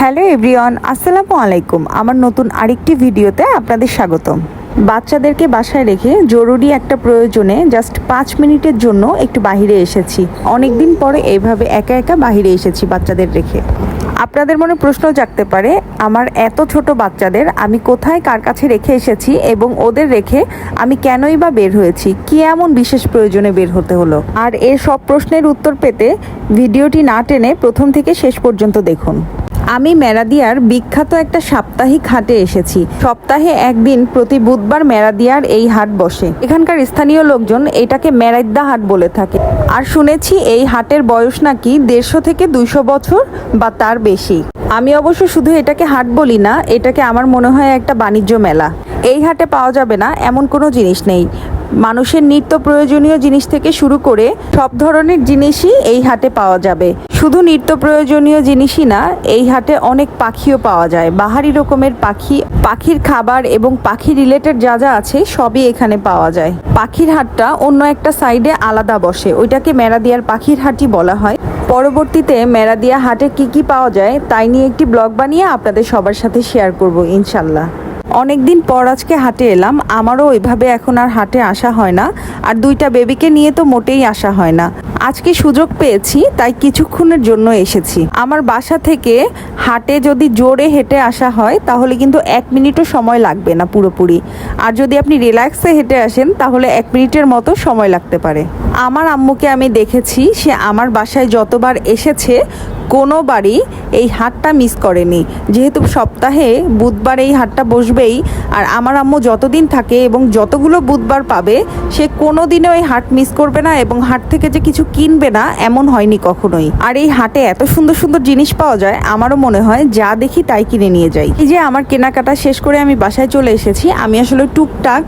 Hello everyone, আসসালামু আলাইকুম। আমার নতুন আরেকটি ভিডিওতে আপনাদের স্বাগতম। বাচ্চাদেরকে বাসায় রেখে জরুরি একটা প্রয়োজনে জাস্ট পাঁচ মিনিটের জন্য একটু বাহিরে এসেছি। অনেক দিন পরে এইভাবে একা একা বাহিরে এসেছি বাচ্চাদের রেখে। আপনাদের মনে প্রশ্ন জাগতে পারে, আমার এত ছোট বাচ্চাদের আমি কোথায় কার কাছে রেখে এসেছি এবং ওদের রেখে আমি কেনই বা বের হয়েছি? কি এমন বিশেষ প্রয়োজনে বের হতে হলো? আর এর সব প্রশ্নের উত্তর পেতে ভিডিওটি না টেনে প্রথম থেকে শেষ পর্যন্ত দেখুন। আমি মেরাদিয়ার বিখ্যাত একটা সাপ্তাহিক হাটে এসেছি। সপ্তাহে একদিন প্রতি বুধবার মেরাদিয়ার এই হাট বসে। এখানকার স্থানীয় লোকজন এটাকে মেরাইদ্দা হাট বলে থাকে। আর শুনেছি এই হাটের বয়স নাকি দেড়শো থেকে দুইশো বছর বা তার বেশি। আমি অবশ্য শুধু এটাকে হাট বলি না, এটাকে আমার মনে হয় একটা বাণিজ্য মেলা। এই হাটে পাওয়া যাবে না, এমন কোনো জিনিস নেই। মানুষের নিত্য প্রয়োজনীয় জিনিস থেকে শুরু করে সব ধরনের জিনিসই এই হাটে পাওয়া যাবে। শুধু নিত্য প্রয়োজনীয় জিনিসই না, এই হাটে অনেক পাখিও পাওয়া যায়। বাহারি রকমের পাখি, পাখির খাবার এবং পাখি রিলেটেড যা যা আছে সবই এখানে পাওয়া যায়। পাখির হাটটা অন্য একটা সাইডে আলাদা বসে। ওইটাকে মেরাদিয়ার পাখির হাটই বলা হয়। পরবর্তীতে মেরাদিয়া হাটে কি কি পাওয়া যায় তাই নিয়ে একটি ব্লগ বানিয়ে আপনাদের সবার সাথে শেয়ার করব, ইনশাল্লাহ। অনেকদিন পর আজকে হাটে এলাম, আমারও ওইভাবে এখন আর হাটে আসা হয় না, আর দুইটা বেবিকে নিয়ে তো মোটেই আসা হয় না। আজকে সুযোগ পেয়েছি, তাই কিছুক্ষণের জন্য এসেছি। আমার বাসা থেকে হাটে যদি জোরে হেঁটে আসা হয়, তাহলে কিন্তু এক মিনিটও সময় লাগবে না পুরোপুরি। আর যদি আপনি রিল্যাক্সে হেঁটে আসেন, তাহলে এক মিনিটের মতো সময় লাগতে পারে। আমার আম্মুকে আমি দেখেছি, সে আমার বাসায় যতবার এসেছে কোনোবারই এই হাটটা মিস করেনি। যেহেতু সপ্তাহে বুধবার এই হাটটা বসবেই আর আমার আম্মু যতদিন থাকে এবং যতগুলো বুধবার পাবে, সে কোনো দিনও ওই হাট মিস করবে না এবং হাট থেকে যে কিছু কিনবে না, এমন হয়নি কখনোই। আর এই হাটে এত সুন্দর সুন্দর জিনিস পাওয়া যায়, আমারও মনে হয় যা দেখি তাই কিনে নিয়ে যাই। এই যে আমার কেনাকাটা শেষ করে আমি বাসায় চলে এসেছি, আমি আসলে টুকটাক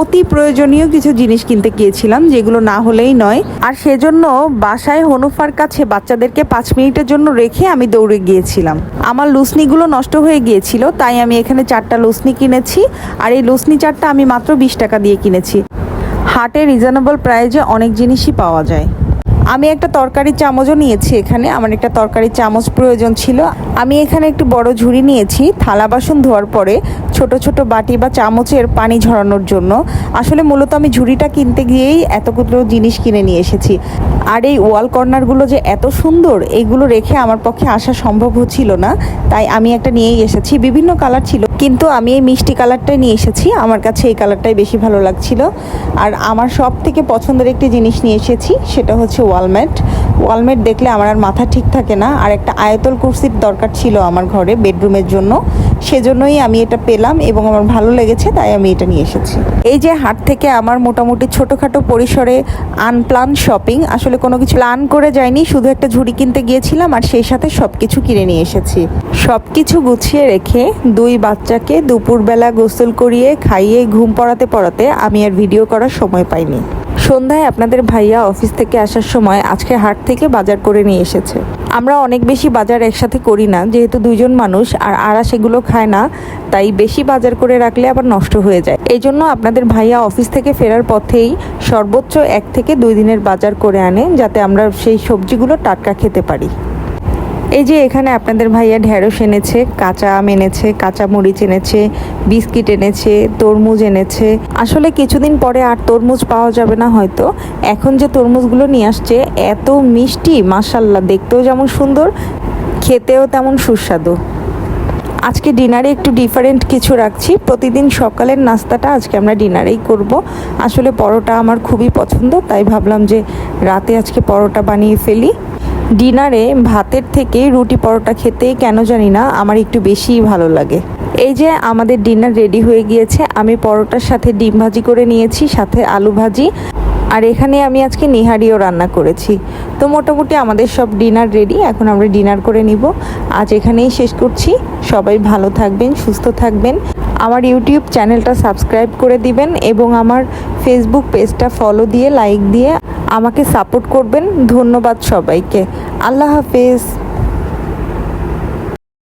অতি প্রয়োজনীয় কিছু জিনিস কিনতে গিয়েছিলাম, যেগুলো না হলেই নয়। আর সেজন্য বাসায় হনুফার কাছে বাচ্চাদেরকে পাঁচ মিনিটের জন্য রেখে আমি দৌড়ে গিয়েছিলাম। আমার লুসনিগুলো নষ্ট হয়ে গিয়েছিল, তাই আমি এখানে চারটা লুসনি কিনেছি। আর এই লুসনি চারটা আমি মাত্র বিশ টাকা দিয়ে কিনেছি। হাটে রিজনেবল প্রাইজে অনেক জিনিসই পাওয়া যায়। আমি একটা তরকারি চামচও নিয়েছি এখানে, আমার একটা তরকারি চামচ প্রয়োজন ছিল। আমি এখানে একটু বড় ঝুড়ি নিয়েছি, থালা বাসন ধোয়ার পরে ছোট ছোট বাটি বা চামচের পানি ঝরানোর জন্য। আসলে মূলত আমি ঝুড়িটা কিনতে গিয়েই এতগুলো জিনিস কিনে নিয়ে এসেছি। আর এই ওয়াল কর্নারগুলো যে এত সুন্দর এইগুলো রেখে আমার পক্ষে আসা সম্ভব হচ্ছিল না। তাই আমি একটা নিয়েই এসেছি। বিভিন্ন কালার ছিল, কিন্তু আমি এই মিষ্টি কালারটাই নিয়ে এসেছি। আমার কাছে এই কালারটাই বেশি ভালো লাগছিল। আর আমার সব থেকে পছন্দের একটি জিনিস নিয়ে এসেছি, সেটা হচ্ছে ওয়ালমেট। ওয়ালমেট দেখলে আমার আর মাথা ঠিক থাকে না। আর একটা আয়তল কুর্সির দরকার ছিল আমার ঘরে, বেডরুমের জন্য। সেজন্যই আমি এটা পেলাম এবং আমার ভালো লেগেছে, তাই আমি এটা নিয়ে এসেছি। এই যে হাট থেকে আমার মোটামুটি ছোটোখাটো পরিসরে আনপ্লান শপিং আসলে কোনো কিছু প্ল্যান করে যাইনি, শুধু একটা ঝুড়ি কিনতে গিয়েছিলাম আর সেই সাথে সব কিছু কিনে নিয়ে এসেছি। সব কিছু গুছিয়ে রেখে দুই বাচ্চাকে দুপুরবেলা গোসল করিয়ে, খাইয়ে, ঘুম পড়াতে পড়াতে আমি আর ভিডিও করার সময় পাইনি। সন্ধ্যায় আপনাদের ভাইয়া অফিস থেকে আসার সময় আজকে হাট থেকে বাজার করে নিয়ে এসেছে। আমরা অনেক বেশি বাজার একসাথে করি না, যেহেতু দুজন মানুষ আর আরা সেগুলো খায় না, তাই বেশি বাজার করে রাখলে আবার নষ্ট হয়ে যায়। এই জন্য আপনাদের ভাইয়া অফিস থেকে ফেরার পথেই সর্বোচ্চ এক থেকে দুই দিনের বাজার করে আনে, যাতে আমরা সেই সবজিগুলো টাটকা খেতে পারি। এই যে এখানে আপনাদের ভাইয়া ঢেঁড়স এনেছে, কাঁচা আম এনেছে, কাঁচা মরিচ এনেছে, বিস্কিট এনেছে, তরমুজ এনেছে। আসলে কিছুদিন পরে আর তরমুজ পাওয়া যাবে না হয়তো। এখন যে তরমুজগুলো নিয়ে আসছে, এত মিষ্টি মাসাল্লাহ দেখতেও যেমন সুন্দর, খেতেও তেমন সুস্বাদু। আজকে ডিনারে একটু ডিফারেন্ট কিছু রাখছি। প্রতিদিন সকালের নাস্তাটা আজকে আমরা ডিনারেই করব। আসলে পরোটা আমার খুবই পছন্দ, তাই ভাবলাম যে রাতে আজকে পরোটা বানিয়ে ফেলি। ডিনারে ভাতের থেকে রুটি পরোটা খেতে কেন জানি না, আমার একটু বেশিই ভালো লাগে। এই যে আমাদের ডিনার রেডি হয়ে গিয়েছে, আমি পরোটার সাথে ডিম ভাজি করে নিয়েছি, সাথে আলু ভাজি। আর এখানে আমি আজকে নিহারিও রান্না করেছি। তো মোটামুটি আমাদের সব ডিনার রেডি, এখন আমরা ডিনার করে নিব। আজ এখানেই শেষ করছি। সবাই ভালো থাকবেন, সুস্থ থাকবেন। আমার ইউটিউব চ্যানেলটা সাবস্ক্রাইব করে দিবেন এবং আমার ফেসবুক পেজটা ফলো দিয়ে লাইক দিয়ে আমাকে সাপোর্ট করবেন। ধন্যবাদ সবাইকে। আল্লাহ হাফেজ।